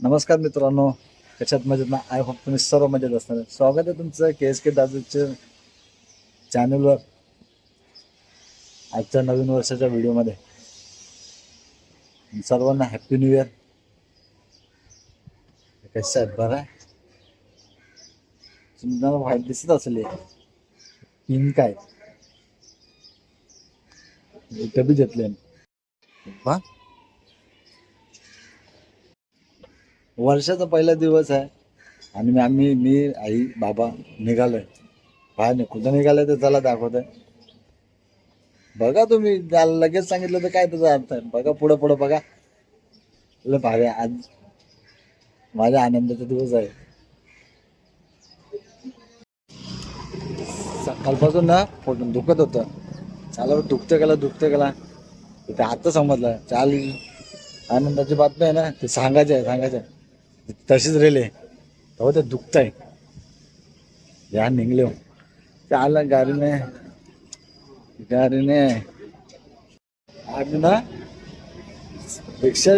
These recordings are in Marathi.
नमस्कार मित्रांनो. कशात मजेत ना? आय होप तुम्ही सर्व मजेत असणार. स्वागत आहे तुमचं के एस के दादूच्या चॅनलवर आजच्या नवीन वर्षाच्या व्हिडिओमध्ये सर्वांना हॅप्पी न्यू इयर कसं आहे बरं आहे? तुम्हाला व्हाईट दिसत असेल. पिंक आहे डबी घेतले. बा वर्षाचा पहिला दिवस आहे. आणि मी आम्ही मी आई बाबा निघालोय. बाहेर नाही कुठं निघालोय तर चला दाखवतोय. बघा तुम्ही लगेच सांगितलं तर काय त्याचा अर्थ आहे. बघा पुढं पुढं बघा. लय भारी आहे. आज माझ्या आनंदाचा दिवस आहे. सकाळपासून ना पोट दुखत होतं. चाला दुखतं गेला दुखतं गेला ते आता समजलं. चाल आनंदाची बातमी आहे ना ते सांगायचं आहे सांगायचं आहे. तशीच रेले तेव्हा ते दुखत आहे या निघले. हो. चाल गाडीने. गाडीने. आम्ही ना रिक्षा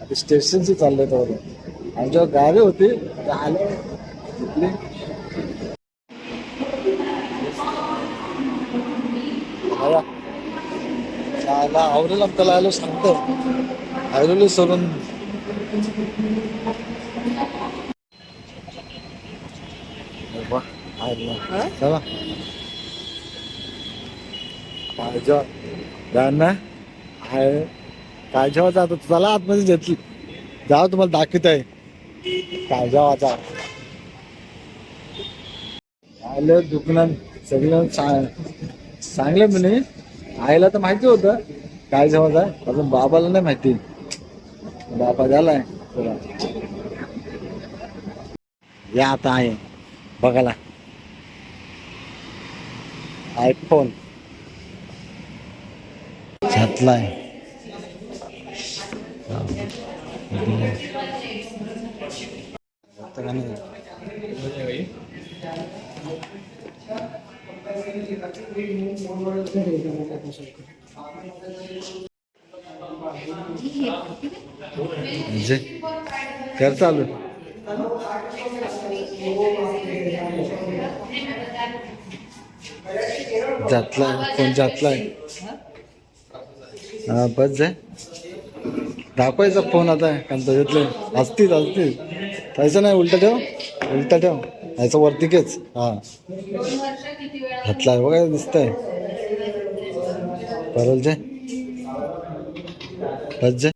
आता स्टेशनची चाललंय तेव्हा. आमच्यावर गाडी होती ते आलं. तिथली. आवरेल आमच्याला आलो सांगतो. आवरेल सोडून. वा, आला. चला. काय जेव्हा जाण ना आहे काय जेव्हा आता. चला आतमध्ये घेतली. जाऊ तुम्हाला दाखवत आहे काय जेव्हा आलं दुकानात. सगळं सांग सांगलं म्हणे. आईला तर माहिती होतं. काय आहे अजून बाबाला नाही माहिती. बाबा झालाय. तुला या आता आहे. बघायला. आयफोन घातलाय आता का नाही? म्हणजे कर चालू जातलाय फोन जातलाय हा बस जाय. दाखवायचा फोन आता कारण असतील असतील. तसं नाही उलट ठेव. उलट ठेव. याचं वरती केच. हा. घातलाय बघा दिसतंय. परल जे बस जे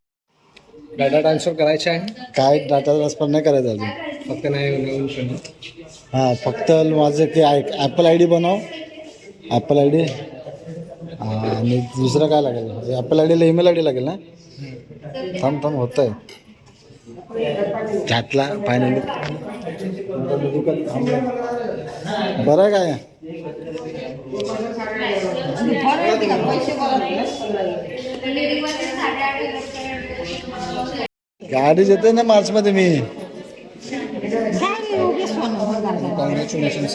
डाटा ट्रान्सफर करायचे आहे? काय डाटा ट्रान्सफर नाही करायचं अजून. फक्त नाही. हां फक्त माझं ते ॲपल आय डी बनव. ॲपल आय डी आणि दुसरं काय लागेल? ॲपल आय डीला ईमेल आय डी लागेल ना? थांब थांब होत आहे घातला फायनली बरं आहे काय? गाडी येते ना मार्चमध्ये मी. Congratulations,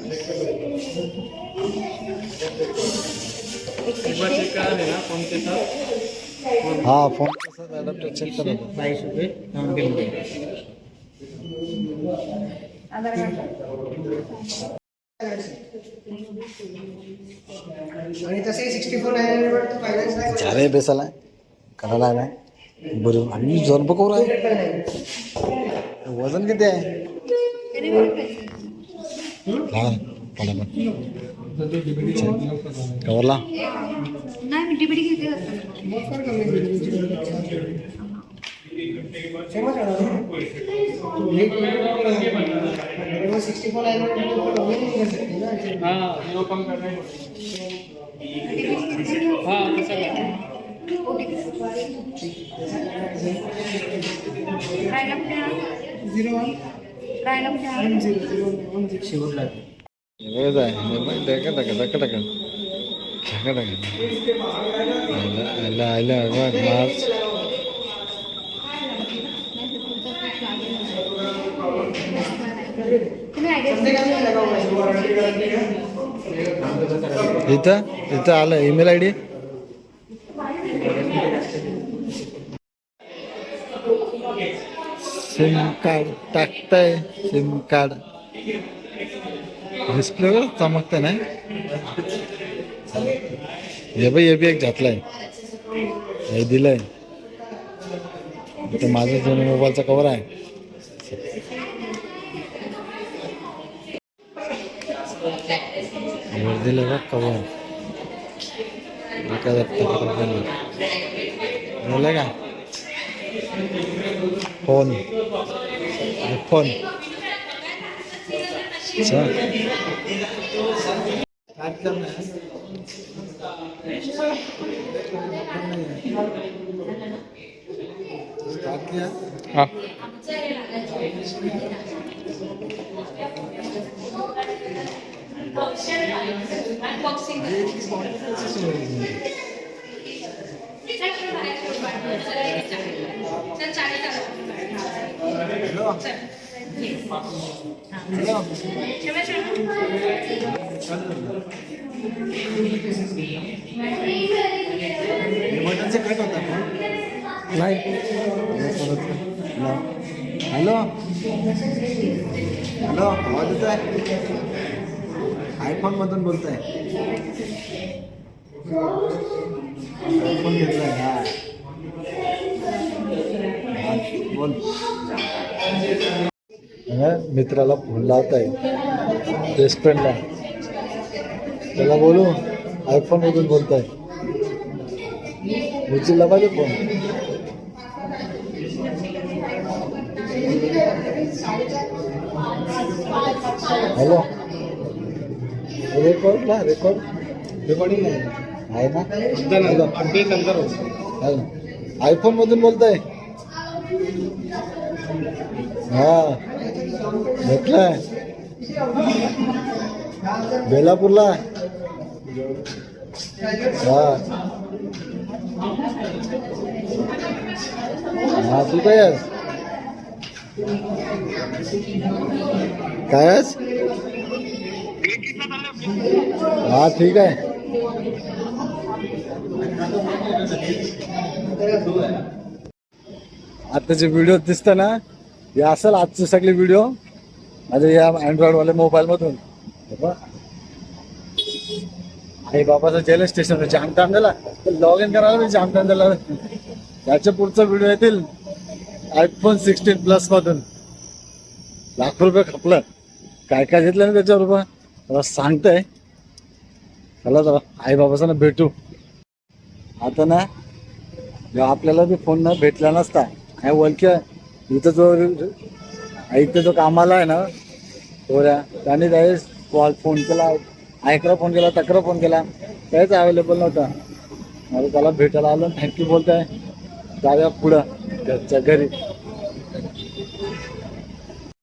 हाँ फ़ोन के साथ एडाप्टर चेक करो बाईस रुपये डाउन पेमेंट झाले बेसाला करायला आलाय बरं आणि ज़ोर बघू आहे वज़न किती आहे कुठे zero one? One zero zero one zero शेवटला वेळ आहे आयला आयला आयला इथं इथं आलं email I D SIM card टाकताय SIM card डिस्प्लेवर चमकते नाही. हे बाई हे बी एक घातलाय हे दिलंय. तर माझा जुन्या मोबाईलचा कवर आहे. वर दिलं का कवर एका का? फोन. हे फोन. अच्छा. स्टार्ट किया हाँ बटनचे कट होता फोन नाही. हॅलो? हॅलो आवाज येत आहे आयफोन मधून बोलताय. आयफोन घेतलाय हा. हा, बोल. हा, मित्राला फोन लावताय. बेस्ट फ्रेंडला त्याला बोलू आयफोन मधून बोलताय. उचलला पाहिजे फोन. हॅलो. रेकॉर्ड ना रेकॉर्ड रेकॉर्डिंग नाही आहे ना? हॅलो. हॅलो. आयफोन मधून बोलताय. हा. भेटलाय बेलापूरला हा हा तू काय आहेस? काय आहेस? हा ठीक आहे आताचे व्हिडिओ दिसता ना हे असेल आजचे सगळे व्हिडिओ माझ्या या अँड्रॉइडवाल्या वाले मोबाईल मधून. आई बाबाचा जेल स्टेशन जाम दिला लॉग इन करायला मी जाम दिला त्याच्या पुढचा व्हिडिओ येतील आयफोन सिक्स्टीन प्लस मधून. लाख रुपये खपलं. काय काय घेतलं ना त्याच्यावर रुपये मला सांगताय. चला जरा आई बाबाचा ना भेटू. आता ना आपल्याला बी फोन ना भेटला नसता. आणि ओळख्या इथं जो इथं जो कामाला आहे ना थोड्या त्याने त्यावेळेस कॉल फोन केला. ऐकला फोन केला तक्रार फोन केला. काहीच अवेलेबल नव्हता. मला त्याला भेटायला आलो थँक्यू बोलताय. जाऊया पुढं घरच्या घरी.